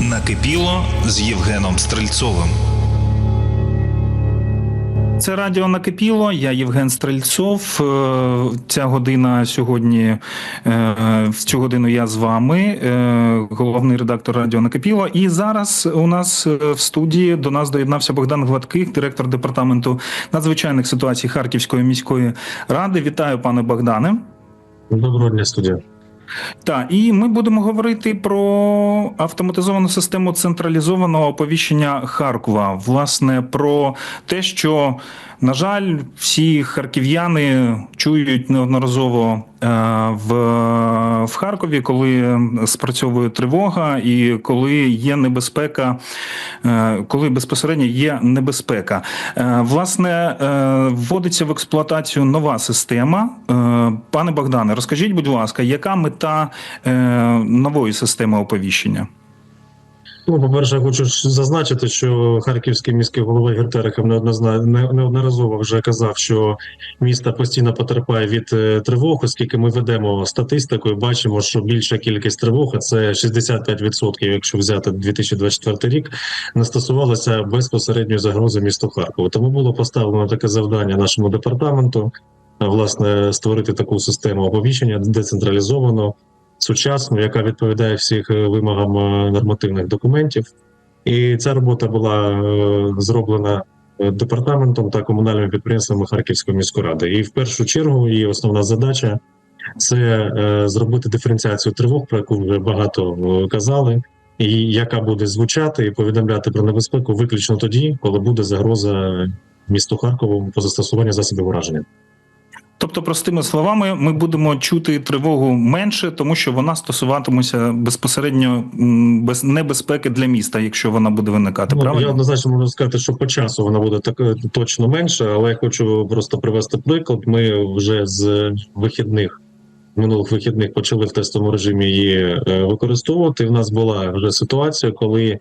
Накипіло з Євгеном Стрельцовим. Це радіо накипіло. Я Євген Стрельцов. Е, Ця година сьогодні е, в цю годину я з вами, е, головний редактор Радіо Накипіло. І зараз у нас в студії до нас доєднався Богдан Гладких, директор департаменту надзвичайних ситуацій Харківської міської ради. Вітаю, пане Богдане. Доброго дня, студія. Так, і ми будемо говорити про автоматизовану систему централізованого оповіщення Харкова. Власне, про те, що, на жаль, всі харків'яни чують неодноразово е, в, в Харкові, коли спрацьовує тривога, і коли є небезпека, е, коли безпосередньо є небезпека. Е, Власне, вводиться в експлуатацію нова система. Пане Богдане, розкажіть, будь ласка, яка мета нової системи оповіщення? Ну, по-перше, я хочу зазначити, що харківський міський голова Гертериков неоднозна- неодноразово вже казав, що місто постійно потерпає від е, тривог, оскільки ми ведемо статистику і бачимо, що більша кількість тривог, це 65%, якщо взяти 2024 рік, не стосувалося безпосередньої загрози місту Харкову. Тому було поставлено таке завдання нашому департаменту, власне, створити таку систему оповіщення децентралізовано. Сучасну, яка відповідає всіх е, вимогам е, нормативних документів. І ця робота була е, зроблена департаментом та комунальними підприємствами Харківської міської ради. І в першу чергу її основна задача це зробити диференціацію тривог, про яку вже багато казали, і яка буде звучати і повідомляти про небезпеку виключно тоді, коли буде загроза місту Харкову по застосуванню засобів ураження. Тобто, простими словами, ми будемо чути тривогу менше, тому що вона стосуватиметься безпосередньо без небезпеки для міста, якщо вона буде виникати. Ну, правильно? я однозначно можу сказати, що по часу вона буде так е, точно менше, але я хочу просто привести приклад. Ми вже з вихідних минулих вихідних почали в тестовому режимі її е, використовувати. В нас була вже ситуація, коли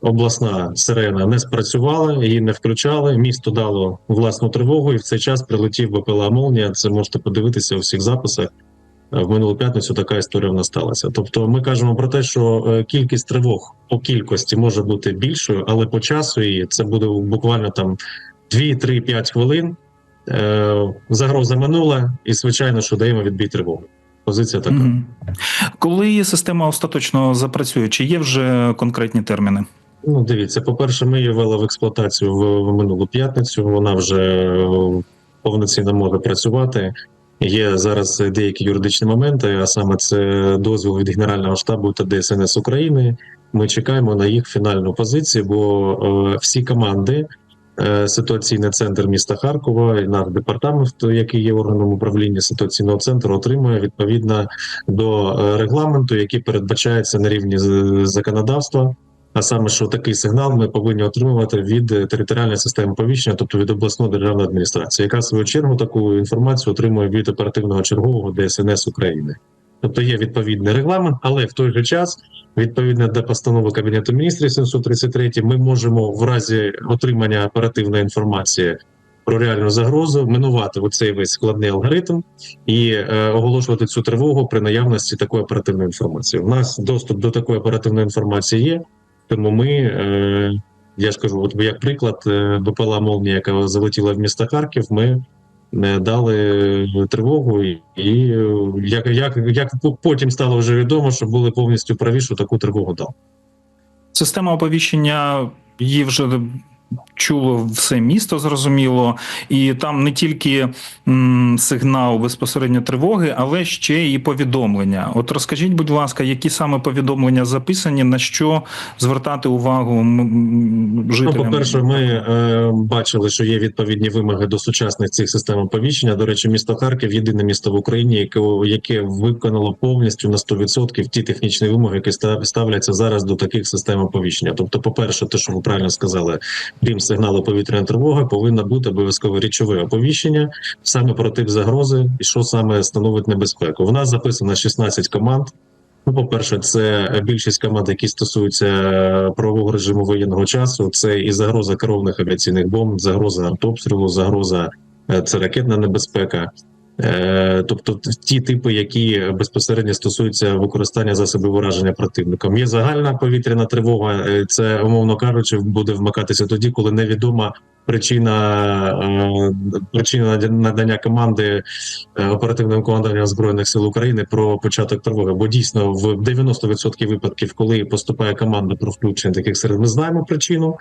обласна сирена не спрацювала, її не включали. Місто дало власну тривогу, і в цей час прилетів БПЛА Молнія. Це можете подивитися у всіх записах. Е, В минулу п'ятницю така історія в нас сталася. Тобто, ми кажемо про те, що е, кількість тривог по кількості може бути більшою, але по часу її це буде буквально там 2, 3, 5 хвилин. Е, Загроза минула, і звичайно, що даємо відбій тривоги. Позиція така. Коли система остаточно запрацює, чи є вже конкретні терміни? Ну, дивіться, по-перше, ми її ввели в експлуатацію в, минулу п'ятницю. Вона вже е, повноцінно може працювати. Є зараз деякі юридичні моменти, а саме це дозвіл від Генерального штабу та ДСНС України. Ми чекаємо на їх фінальну позицію, бо е, всі команди, е, ситуаційний центр міста Харкова і наш департамент, який є органом управління ситуаційного центру, отримує відповідно до регламенту, який передбачається на рівні законодавства. А саме, що такий сигнал ми повинні отримувати від е, територіальної системи повіщення, тобто від обласної державної адміністрації, яка в свою чергу таку інформацію отримує від оперативного чергового ДСНС України. Тобто є відповідний регламент, але в той же час, відповідно до постанови Кабінету міністрів 733, ми можемо в разі отримання оперативної інформації про реальну загрозу минувати оцей весь складний алгоритм і е, оголошувати цю тривогу при наявності такої оперативної інформації. У нас доступ до такої оперативної інформації є. Тому ми, е, я ж кажу, от як приклад, е, БПЛА Молнія, яка залетіла в місто Харків, ми е, дали тривогу, і, е, як, як, як потім стало вже відомо, що були повністю праві, що таку тривогу дав. Система оповіщення її вже чуло все місто, зрозуміло, і там не тільки м, сигнал безпосередньо тривоги, але ще і повідомлення. От розкажіть, будь ласка, які саме повідомлення записані, на що звертати увагу м, м, Ну, по-перше, ми е, бачили, що є відповідні вимоги до сучасних цих систем оповіщення. До речі, місто Харків єдине місто в Україні, яке, яке виконало повністю на 100% ті технічні вимоги, які ста- ставляться зараз до таких систем оповіщення. Тобто, по-перше, те, що ви правильно сказали, крім сигналу повітряної тривоги, повинно бути обов'язкове річове оповіщення саме про тип загрози і що саме становить небезпеку. В нас записано 16 команд. Ну, по-перше, це більшість команд, які стосуються правового режиму воєнного часу. Це і загроза керованих авіаційних бомб, загроза артобстрілу, загроза е, це ракетна небезпека. Е, Тобто ті типи, які безпосередньо стосуються використання засобів ураження противником. Є загальна повітряна тривога, е, це умовно кажучи, буде вмикатися тоді, коли невідома причина, е, причина надання команди оперативним командуванням збройних сил України про початок тривоги. Бо дійсно в 90% випадків, коли поступає команда про включення таких серед, ми знаємо причину.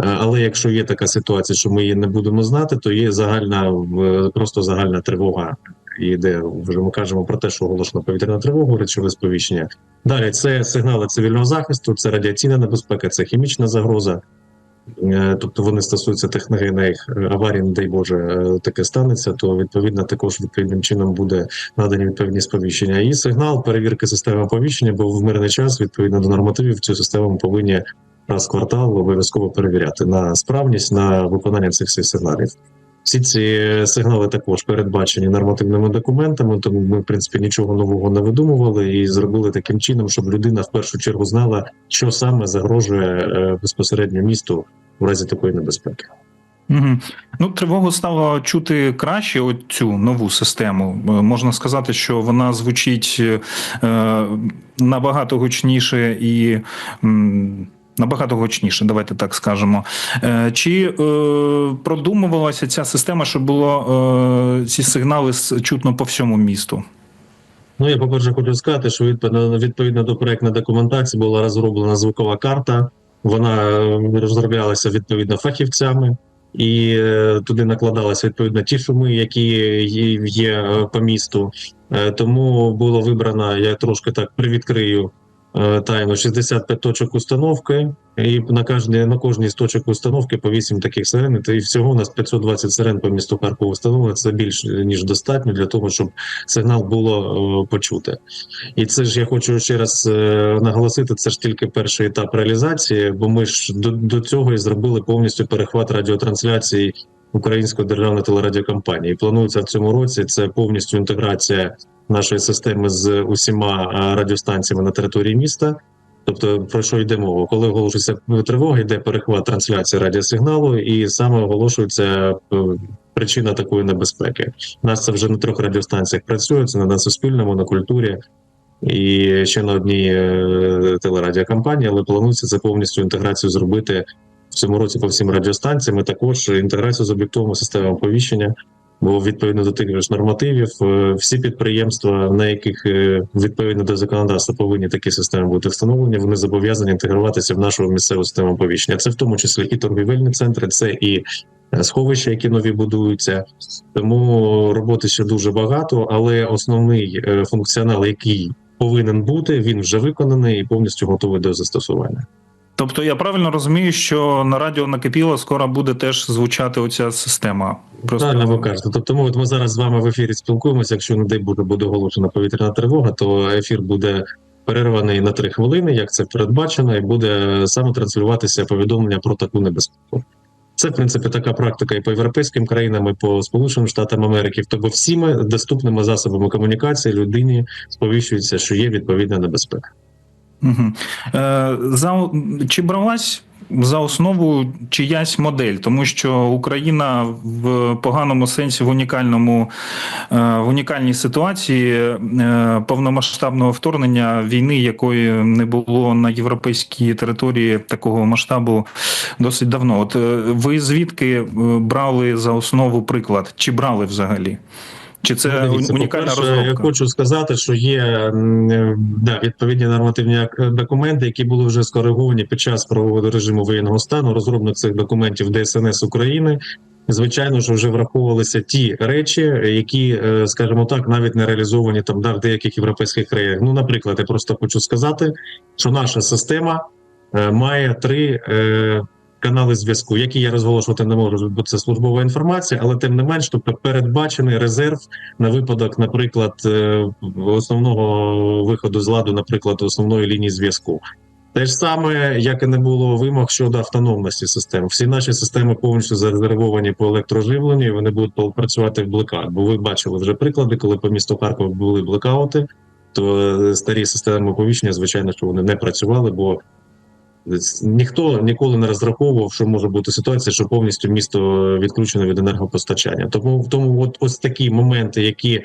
Е, Але якщо є така ситуація, що ми її не будемо знати, то є загальна просто загальна тривога. І вже ми кажемо про те, що оголошено повітряна тривога, речове сповіщення. Далі це сигнали цивільного захисту, це радіаційна небезпека, це хімічна загроза. Е, Тобто вони стосуються техногенних е, аварій, не дай Боже, таке станеться, то відповідно також відповідним чином буде надані відповідні сповіщення. І сигнал перевірки системи оповіщення, бо в мирний час відповідно до нормативів цю систему повинні раз в квартал обов'язково перевіряти на справність на виконання цих всіх сигналів. Всі ці сигнали також передбачені нормативними документами, тому ми, в принципі, нічого нового не видумували і зробили таким чином, щоб людина в першу чергу знала, що саме загрожує е, безпосередньо місту в разі такої небезпеки. Угу. Ну, тривогу стало чути краще оцю нову систему. Е, Можна сказати, що вона звучить е, набагато гучніше і. м, Набагато гучніше, давайте так скажемо. Е, Чи е, продумувалася ця система, щоб було е, ці сигнали чутно по всьому місту? Ну, я по-перше, хочу сказати, що відповідно, відповідно до проектної документації була розроблена звукова карта. Вона розроблялася відповідно фахівцями, і туди накладалися відповідно ті шуми, які є, по місту. Тому було вибрано, я трошки так привідкрию е, тайну 65 точок установки, і на кожній на кожній з точок установки по 8 таких сирен. І всього у нас 520 сирен по місту Харкова встановлено. Це більш ніж достатньо для того, щоб сигнал було е, почути. І це ж я хочу ще раз е, наголосити. Це ж тільки перший етап реалізації, бо ми ж до, до цього і зробили повністю перехват радіотрансляції української державної телерадіокомпанії. Планується в цьому році це повністю інтеграція нашої системи з усіма радіостанціями на території міста. Тобто про що йде мова? Коли оголошується тривога, йде перехват трансляції радіосигналу, і саме оголошується е, причина такої небезпеки. У нас це вже на трьох радіостанціях працює, це на Суспільному, на культурі і ще на одній е, телерадіокомпанії, але планується це повністю інтеграцію зробити в цьому році по всім радіостанціям. і Також інтеграцію з об'єктовими системами оповіщення. Бо відповідно до тих ж нормативів, е, всі підприємства, на яких е, відповідно до законодавства повинні такі системи бути встановлені, вони зобов'язані інтегруватися в нашу місцеву систему оповіщення. Це в тому числі і торгівельні центри, це і е, сховища, які нові будуються. Тому роботи ще дуже багато, але основний функціонал, який повинен бути, він вже виконаний і повністю готовий до застосування. Тобто я правильно розумію, що на радіо накипіло скоро буде теж звучати оця система. Правильно ви кажете. Тобто, ми от ми зараз з вами в ефірі спілкуємося. Якщо не дай буде буде оголошена повітряна тривога, то ефір буде перерваний на три хвилини, як це передбачено, і буде саме транслюватися повідомлення про таку небезпеку. Це в принципі така практика і по європейським країнам, і по Сполученим Штатам Америки. Тобто всіми доступними засобами комунікації людині сповіщується, що є відповідна небезпека. Е, за, чи бралась за основу чиясь модель, тому що Україна в поганому сенсі в унікальному е, в унікальній ситуації е, повномасштабного вторгнення війни, якої не було на європейській території такого масштабу досить давно. От ви звідки брали за основу приклад? Чи брали взагалі? Чи це дивіться, унікальна розробка? Я хочу сказати, що є е, да, відповідні нормативні документи, які були вже скориговані під час правового режиму воєнного стану. Розробник цих документів ДСНС України. Звичайно, що вже враховувалися ті речі, які, е, скажімо так, навіть не реалізовані там да, в деяких європейських країнах. Ну, наприклад, я просто хочу сказати, що наша система е, має три. Канали зв'язку, які я розголошувати не можу, бо це службова інформація, але тим не менш, тобто передбачений резерв на випадок, наприклад, е, основного виходу з ладу, наприклад, основної лінії зв'язку. Те ж саме, як і не було вимог щодо автономності систем. Всі наші системи повністю зарезервовані по електроживленню, і вони будуть працювати в блекаут. Бо ви бачили вже приклади, коли по місту Харкова були блекаути, то е, старі системи оповіщення, звичайно, що вони не працювали, бо ніхто ніколи не розраховував, що може бути ситуація, що повністю місто відключено від енергопостачання. Тому в тому, от ось такі моменти, які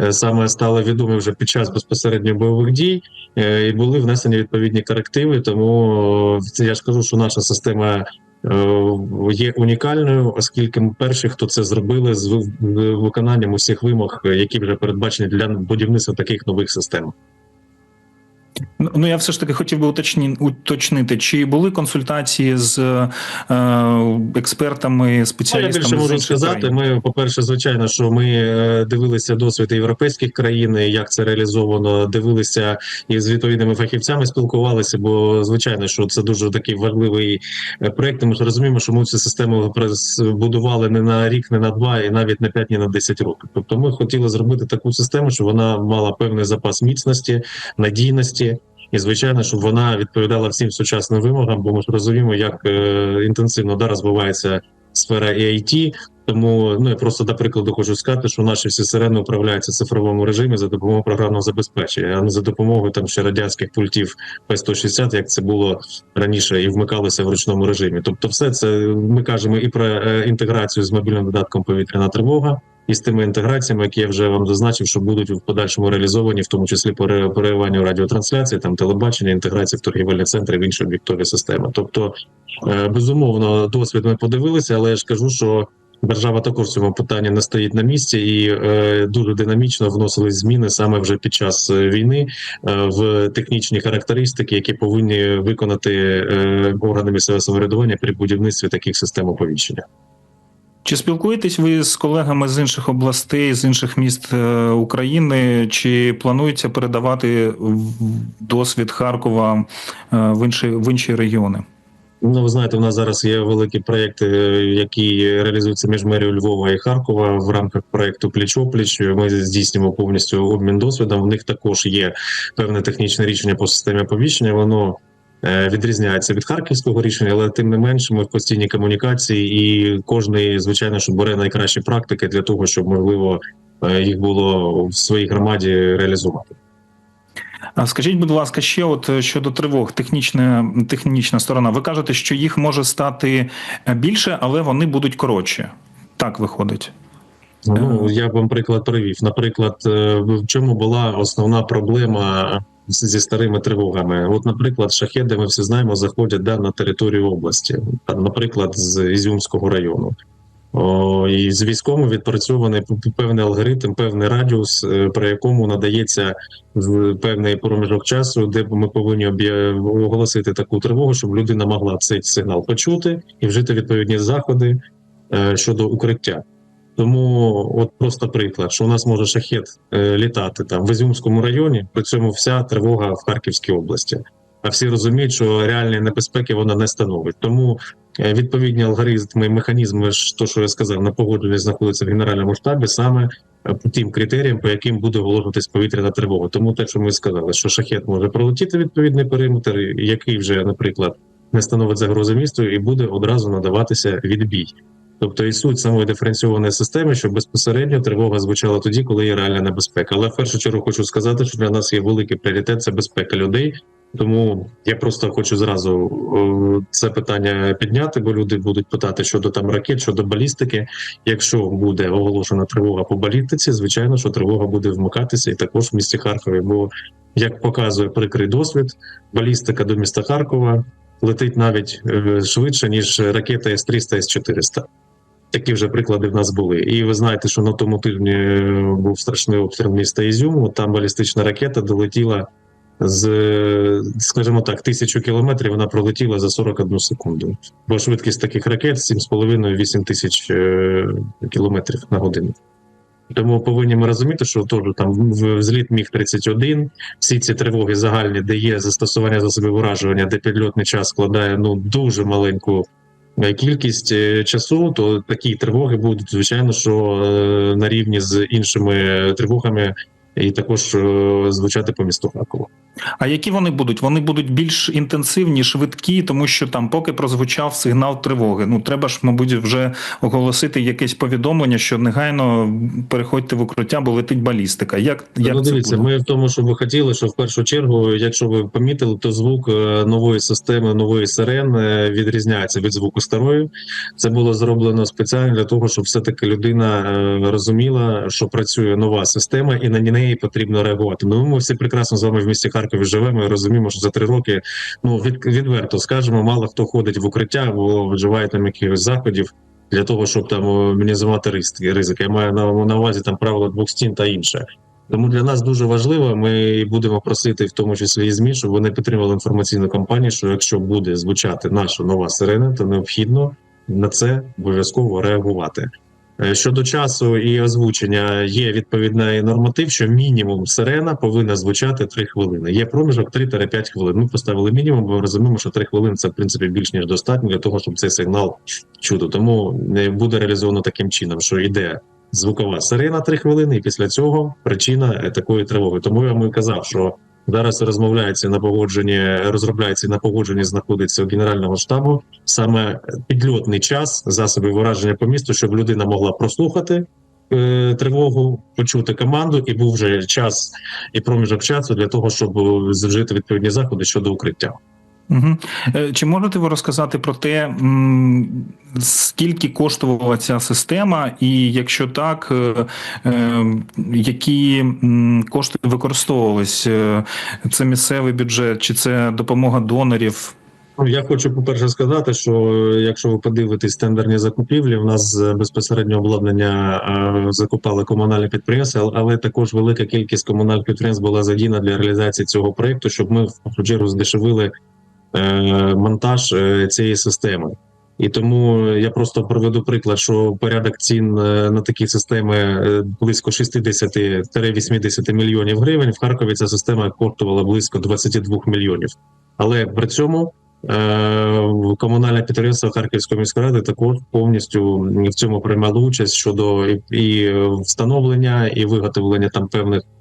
е, саме стали відомі вже під час безпосередньо бойових дій, е, і були внесені відповідні корективи. Тому е, це я ж кажу, що наша система. е, Є унікальною, оскільки ми перші, хто це зробили з ви- виконанням усіх вимог, е, які вже передбачені для будівництва таких нових систем. Ну, Ну, я все ж таки хотів би уточні, уточнити, чи були консультації з е, експертами, Ну, я більше можу сказати. Ми, по-перше, звичайно, що ми е, дивилися досвід європейських країн, як це реалізовано. Дивилися і з відповідними фахівцями спілкувалися. Бо звичайно, що це дуже такий важливий е, проект. Ми ж розуміємо, що ми цю систему будували не на рік, не на два, і навіть не п'ять, ні на 10 років. Тобто, ми хотіли зробити таку систему, щоб вона мала певний запас міцності, надійності. І звичайно, щоб вона відповідала всім сучасним вимогам, бо ми ж розуміємо, як е, інтенсивно да, розвивається сфера EIT, тому ну я просто до прикладу хочу сказати, що наші всі сирени управляються в цифровому режимі за допомогою програмного забезпечення, а не за допомогою там ще радянських пультів P160, як це було раніше, і вмикалося в ручному режимі. Тобто, все це ми кажемо і про е, інтеграцію з мобільним додатком повітряна тривога. І з тими інтеграціями, які я вже вам зазначив, що будуть в подальшому реалізовані, в тому числі по ре- перериванню радіотрансляції, там телебачення, інтеграції в торгівельні центри в інші об'єктові системи. Тобто, е, безумовно, досвід ми подивилися, але я ж кажу, що держава також в цьому питанні не стоїть на місці і е, дуже динамічно вносились зміни саме вже під час е, війни е, в технічні характеристики, які повинні виконати е, органи місцевого самоврядування при будівництві таких систем оповіщення. Чи спілкуєтесь ви з колегами з інших областей, з інших міст е, України? Чи планується передавати досвід Харкова е, в інші, в інші регіони? Ну, ви знаєте, у нас зараз є великі проєкти, е, які реалізуються між мерією Львова і Харкова в рамках проєкту Пліч-опліч. Ми здійснюємо повністю обмін досвідом. В них також є певне технічне рішення по системі оповіщення. Воно е, відрізняється від харківського рішення, але тим не менше ми в постійній комунікації, і кожний, звичайно, що бере найкращі практики для того, щоб можливо е, їх було в своїй громаді реалізувати. А скажіть, будь ласка, ще от е, щодо тривог, технічна, технічна сторона. Ви кажете, що їх може стати е, більше, але вони будуть коротші. Так виходить. Ну я вам приклад привів. Наприклад, е, в чому була основна проблема зі старими тривогами? От, наприклад, шахеди, ми всі знаємо, заходять да, на територію області, наприклад, з Ізюмського району. О, і з військовим відпрацьований певний алгоритм, певний радіус, е, при якому надається певний проміжок часу, де ми повинні оголосити таку тривогу, щоб людина могла цей сигнал почути і вжити відповідні заходи е, щодо укриття. Тому от просто приклад, що у нас може шахет е, літати там в Ізюмському районі, при цьому вся тривога в Харківській області. А всі розуміють, що реальної небезпеки вона не становить. Тому е, відповідні алгоритми і механізми, то, що я сказав, на погодженні знаходяться в генеральному штабі, саме е, по тим критеріям, по яким буде оголошуватись повітряна тривога. Тому те, що ми сказали, що шахет може пролетіти відповідний периметр, який вже, наприклад, не становить загрози місту, і буде одразу надаватися відбій. Тобто і суть самої диференційованої системи, що безпосередньо тривога звучала тоді, коли є реальна небезпека. Але в першу чергу хочу сказати, що для нас є великий пріоритет це безпека людей. Тому я просто хочу зразу це питання підняти, бо люди будуть питати щодо там ракет, щодо балістики. Якщо буде оголошена тривога по балістиці, звичайно, що тривога буде вмикатися і також в місті Харкові. Бо як показує прикрий досвід, балістика до міста Харкова летить навіть е, швидше ніж ракета С-300, С-400. Такі вже приклади в нас були. І ви знаєте, що на тому тижні е, був страшний обстріл міста Ізюму. Там балістична ракета долетіла з, скажімо так, тисячу кілометрів. Вона пролетіла за 41 секунду. Бо швидкість таких ракет 7,5-8 тисяч е, кілометрів на годину. Тому повинні ми розуміти, що теж там взліт міг 31 всі ці тривоги загальні, де є застосування засобів уражування, де підльотний час складає ну дуже маленьку е, кількість е, часу, то такі тривоги будуть звичайно, що на рівні з іншими тривогами, і також е, звучати по місту Харкову. А які вони будуть? Вони будуть більш інтенсивні, швидкі, тому що там, поки прозвучав сигнал тривоги. Ну треба ж, мабуть, вже оголосити якесь повідомлення, що негайно переходьте в укриття, бо летить балістика. Як, як ну, це дивіться, буде? ми в тому, що ви хотіли, що в першу чергу, якщо ви помітили, то звук е, нової системи, нової сирен е, відрізняється від звуку старої. Це було зроблено спеціально для того, щоб все таки людина розуміла, що працює нова система, і на неї потрібно реагувати. Ну ми всі прекрасно з вами в місті Харкові живемо і розуміємо, що за три роки ну від, відверто скажемо, мало хто ходить в укриття або вживає там якихось заходів. Для того щоб там е, мінімізувати ризики. Я маю на, на увазі там правила двох стін та інше. Тому для нас дуже важливо. Ми будемо просити, в тому числі і ЗМІ, щоб вони підтримали інформаційну кампанію. Що якщо буде звучати наша нова сирена, то необхідно на це обов'язково реагувати. Е, Щодо часу і озвучення, є відповідний норматив, що мінімум сирена повинна звучати 3 хвилини. Є проміжок 3-5 хвилин. Ми поставили мінімум, бо розуміємо, що 3 хвилини це в принципі більш ніж достатньо для того, щоб цей сигнал чути. Тому е, буде реалізовано таким чином, що йде звукова сирена 3 хвилини, і після цього причина е, такої тривоги. Тому я вам і казав, що зараз розмовляється на погодженні, розробляється на погодженні знаходиться у генерального штабу саме підльотний час засобів враження по місту, щоб людина могла прослухати. е, Тривогу почути команду, і був вже час і проміжок часу для того, щоб зжити вжити відповідні заходи щодо укриття. Угу. Чи можете ви розказати про те, скільки коштувала ця система, і якщо так, е, е, які кошти використовувались? Це місцевий бюджет, чи це допомога донорів? Я хочу по-перше сказати, що якщо ви подивитесь тендерні закупівлі, в нас безпосередньо обладнання закупали комунальні підприємства, але також велика кількість комунальних підприємств була задіяна для реалізації цього проекту, щоб ми в першу чергу здешевили е, монтаж е, цієї системи. І тому я просто приведу приклад, що порядок цін е, на такі системи е, близько 60-80 мільйонів гривень. В Харкові ця система коштувала близько 22 мільйонів. Але при цьому Е, комунальне підприємство Харківської міської ради також повністю в цьому приймало участь щодо і, встановлення і виготовлення там певних е,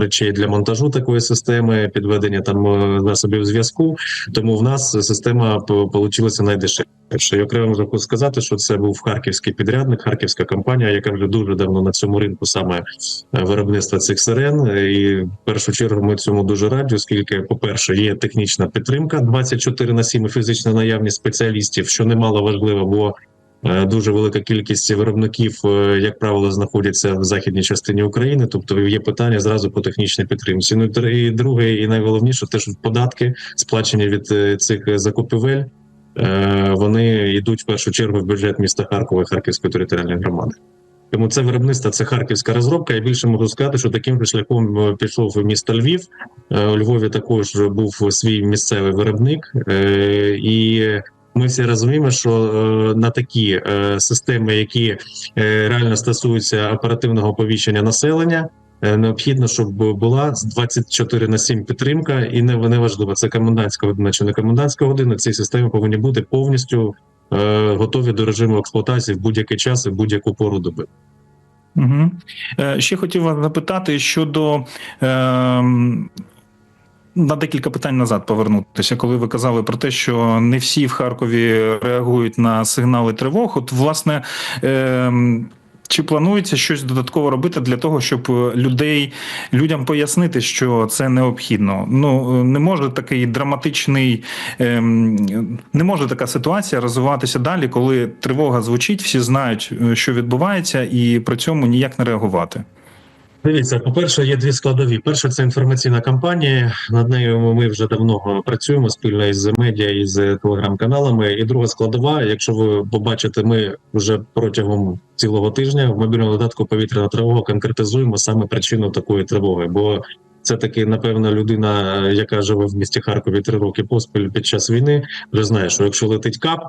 речей для монтажу такої системи, підведення там е, засобів зв'язку. Тому в нас система вийшла найдешевше. І окремо можу сказати, що це був харківський підрядник, харківська компанія, яка вже дуже давно на цьому ринку саме е, виробництва цих сирен. І в першу чергу ми цьому дуже раді, оскільки, по-перше, є технічна підтримка 24 на 7 і фізична наявність спеціалістів, що немало важливо, бо е, дуже велика кількість виробників, е, як правило, знаходяться в західній частині України. Тобто є питання зразу по технічній підтримці. Ну і друге, і найголовніше, теж податки сплачені від е, цих закупівель. е, Вони йдуть в першу чергу в бюджет міста Харкова і Харківської територіальної громади. Тому це виробництво, це харківська розробка. Я більше можу сказати, що таким же шляхом е, пішов місто Львів. Е, У Львові також був свій місцевий виробник, Е, і ми всі розуміємо, що е, на такі е, системи, які е, реально стосуються оперативного оповіщення населення. Необхідно, щоб була з 24 на 7 підтримка, і не неважливо, це комендантська година чи не комендантська година. Ці системи повинні бути повністю е, готові до режиму експлуатації в будь-який час і в будь-яку пору доби. Угу. Ще хотів вас запитати щодо. Е, на декілька питань назад повернутися, коли ви казали про те, що не всі в Харкові реагують на сигнали тривог. От, власне, е, чи планується щось додатково робити для того, щоб людей людям пояснити, що це необхідно? Ну не може такий драматичний, ем, не може така ситуація розвиватися далі, коли тривога звучить, всі знають, е, що відбувається, і при цьому ніяк не реагувати. Дивіться, по-перше, є дві складові. Перше, це інформаційна кампанія. Над нею ми вже давно працюємо спільно із медіа і з телеграм-каналами. І друга складова, якщо ви побачите, ми вже протягом цілого тижня в мобільному додатку повітряна тривога конкретизуємо саме причину такої тривоги. Бо це таки, напевно, людина, яка живе в місті Харкові три роки поспіль під час війни, вже знає, що якщо летить кап.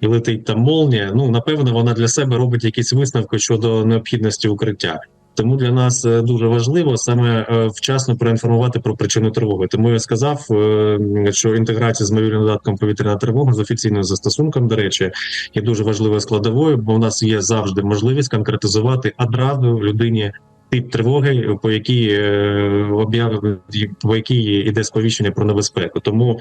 І летить там молнія, ну напевно, вона для себе робить якісь висновки щодо необхідності укриття. Тому для нас е, дуже важливо саме е, вчасно проінформувати про причину тривоги. Тому я сказав, е, що інтеграція з мобільним додатком повітряна тривога з офіційним застосунком, до речі, є дуже важливою складовою, бо у нас є завжди можливість конкретизувати одразу людині тип тривоги, по якій об'яв по якій йде сповіщення про небезпеку. Тому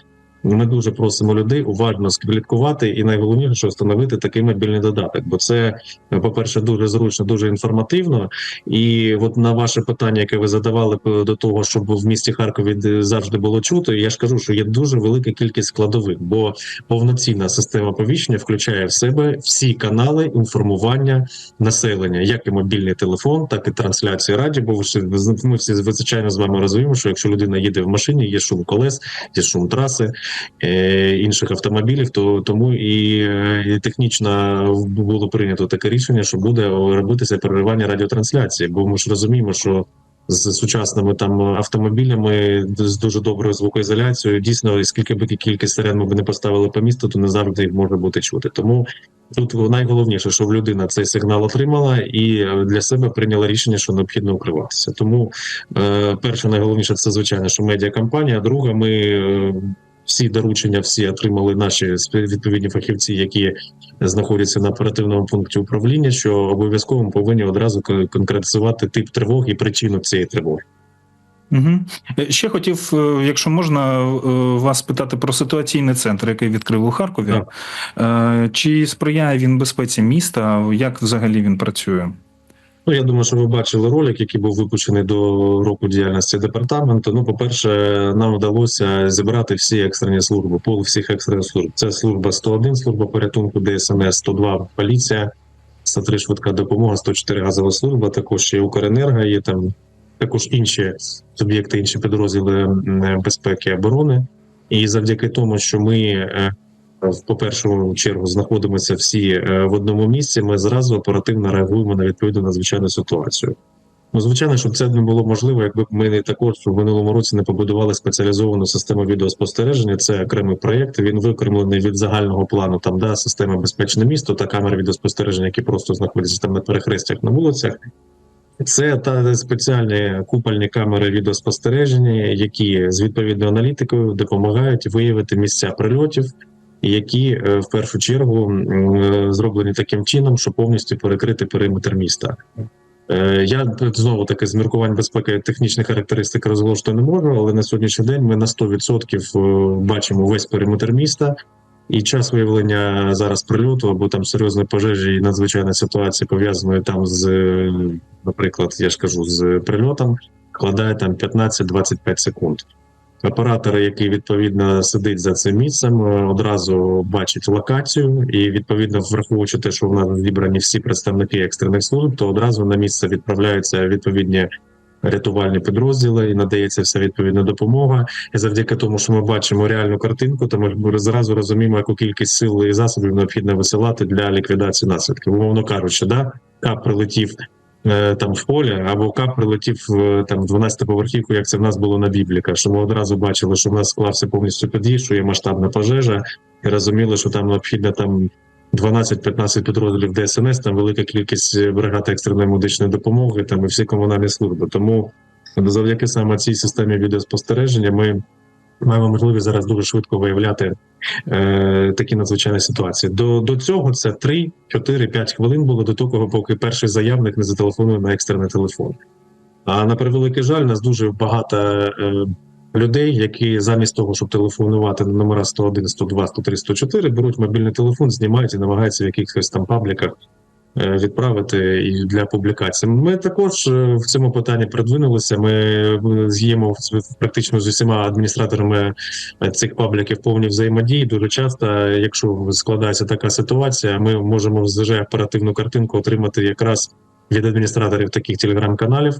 ми дуже просимо людей уважно слідкувати і найголовніше, встановити такий мобільний додаток, бо це, по-перше, дуже зручно, дуже інформативно. І от на ваше питання, яке ви задавали до того, щоб в місті Харкові завжди було чути, я ж кажу, що є дуже велика кількість складових, бо повноцінна система повіщення включає в себе всі канали інформування населення, як і мобільний телефон, так і трансляції радіо. Бо ми всі звичайно з вами розуміємо, що якщо людина їде в машині, є шум колес, є шум траси інших автомобілів, то тому і, е, і технічно було прийнято таке рішення, що буде робитися переривання радіотрансляції, бо ми ж розуміємо, що з сучасними там автомобілями з дуже доброю звукоізоляцією, дійсно, скільки б кількість сирен ми б не поставили по місту, то не завжди їх може бути чути. Тому тут найголовніше, щоб людина цей сигнал отримала і е, для себе прийняла рішення, що необхідно укриватися. Тому е, перше, найголовніше, це звичайно, що медіакампанія. Друге, ми е, всі доручення всі отримали наші відповідні фахівці, які знаходяться на оперативному пункті управління, що обов'язково ми повинні одразу конкретизувати тип тривоги і причину цієї тривоги. Угу. Ще хотів, е, якщо можна, е, вас питати про ситуаційний центр, який відкрив у Харкові. Е, Чи сприяє він безпеці міста? Як взагалі він працює? Ну, я думаю, що ви бачили ролик, який був випущений до року діяльності департаменту. Ну, по-перше, нам вдалося зібрати всі екстрені служби, пол всіх екстрених служб. Це служба 101, служба порятунку ДСНС, 102 поліція, 103 швидка допомога, 104 газова служба. Також ще Укренерго є там також інші суб'єкти, інші підрозділи безпеки і оборони. І завдяки тому, що ми е, по першу чергу знаходимося всі е, в одному місці. Ми зразу оперативно реагуємо на відповідну надзвичайну ситуацію. Ну, звичайно, щоб це не було можливо, якби ми не також в минулому році не побудували спеціалізовану систему відеоспостереження. Це окремий проєкт. Він викремлений від загального плану. Там да система безпечне місто та камери відеоспостереження, які просто знаходяться там на перехрестях на вулицях. Це та спеціальні купольні камери відеоспостереження, які з відповідною аналітикою допомагають виявити місця прильотів, які е, в першу чергу е, зроблені таким чином, щоб повністю перекрити периметр міста. Е, Я знову таки з міркувань безпеки технічних характеристик розголошувати не можу, але на сьогоднішній день ми на 100% е, бачимо весь периметр міста. І час виявлення зараз прильоту або там серйозної пожежі і надзвичайної ситуації пов'язаної там з, наприклад, я ж кажу, з прильотом, складає там 15-25 секунд. Оператор, який відповідно сидить за цим місцем, е, одразу бачить локацію, і відповідно, враховуючи те, що в нас зібрані всі представники екстрених служб, то одразу на місце відправляються відповідні рятувальні підрозділи і надається вся відповідна допомога. І завдяки тому, що ми бачимо реальну картинку, то ми зразу розуміємо, яку кількість сил і засобів необхідно висилати для ліквідації наслідків. Умовно кажучи, да кап прилетів там в полі, або кап прилетів е, там в 12-поверхівку, як це в нас було на Бібліка. Що ми одразу бачили, що в нас склався повністю під'їзд, що є масштабна пожежа, і розуміли, що там необхідно там. 12-15 підрозділів ДСНС, там велика кількість бригад екстреної медичної допомоги, там і всі комунальні служби. Тому завдяки саме цій системі відеоспостереження ми маємо можливість зараз дуже швидко виявляти е, такі надзвичайні ситуації. До, до цього це 3, 4, 5 хвилин було до того, поки перший заявник не зателефонує на екстрений телефон. А на превеликий жаль, нас дуже багато е, людей, які замість того, щоб телефонувати на номера 101, 102, 103, 104, беруть мобільний телефон, знімають і намагаються в якихось там пабліках відправити і для публікації. Ми також е, в цьому питанні продвинулися. Ми е, з'їмо практично з усіма адміністраторами е, цих пабліків повні взаємодії. Дуже часто, е, якщо складається така ситуація, ми можемо вже оперативну картинку отримати якраз від адміністраторів таких телеграм-каналів.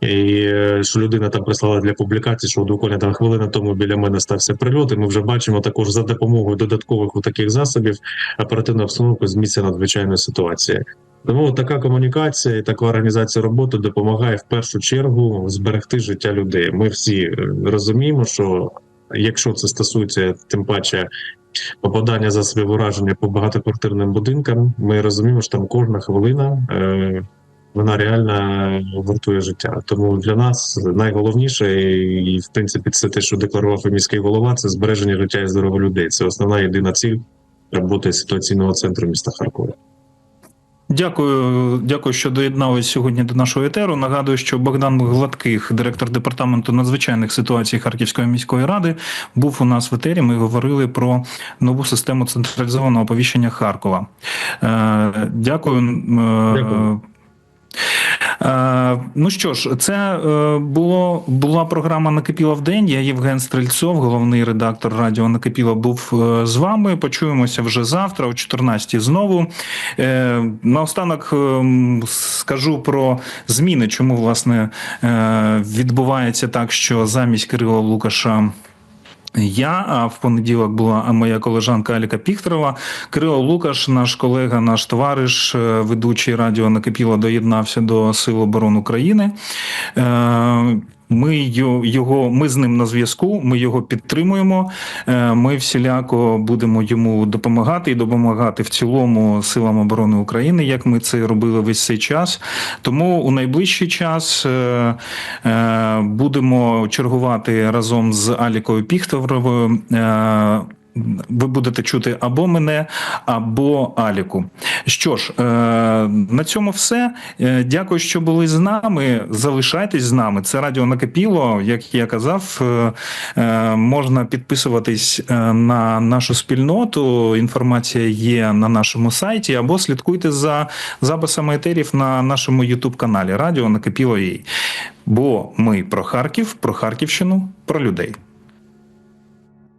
І е, що людина там прислала для публікації, що буквально там хвилина тому біля мене стався прильот. І ми вже бачимо також за допомогою додаткових таких засобів оперативну обстановку з місця надзвичайної ситуації. Тому така комунікація і така організація роботи допомагає в першу чергу зберегти життя людей. Ми всі е, розуміємо, що якщо це стосується тим паче попадання засобів ураження по багатоквартирним будинкам, ми розуміємо, що там кожна хвилина. Вона реально вартує життя. Тому для нас найголовніше, і в принципі, це те, що декларував і міський голова, це збереження життя і здоров'я людей. Це основна єдина ціль роботи ситуаційного центру міста Харкова. Дякую, дякую, що доєдналися сьогодні до нашого етеру. Нагадую, що Богдан Гладких, директор департаменту надзвичайних ситуацій Харківської міської ради, був у нас в етері. Ми говорили про нову систему централізованого оповіщення Харкова. Е, Дякую. Е, Дякую. Е, ну що ж, це е, було була програма Накипіла в день. Я Євген Стрельцов, головний редактор радіо Накипіла, був е, з вами. Почуємося вже завтра, о 14 знову. Наостанок скажу про зміни, чому власне відбувається так, що замість Кирила Лукаша. Я, а в понеділок була моя колежанка Аліка Піхтерова. Кирило Лукаш, наш колега, наш товариш, е, ведучий радіо Накипіло, доєднався до Сил оборони України. Ми йо- його, ми з ним на зв'язку, ми його підтримуємо. Е, Ми всіляко будемо йому допомагати і допомагати в цілому силам оборони України, як ми це робили весь цей час. Тому у найближчий час е, е, будемо чергувати разом з Алікою Піхтовровою. Ви будете чути або мене, або Аліку. Що ж, е, на цьому все. Е, Дякую, що були з нами. Залишайтесь з нами. Це радіо накипіло. Як я казав, е, можна підписуватись на нашу спільноту. Інформація є на нашому сайті, або слідкуйте за записами етерів на нашому Ютуб каналі Радіо Накипіло. Бо ми про Харків, про Харківщину, про людей.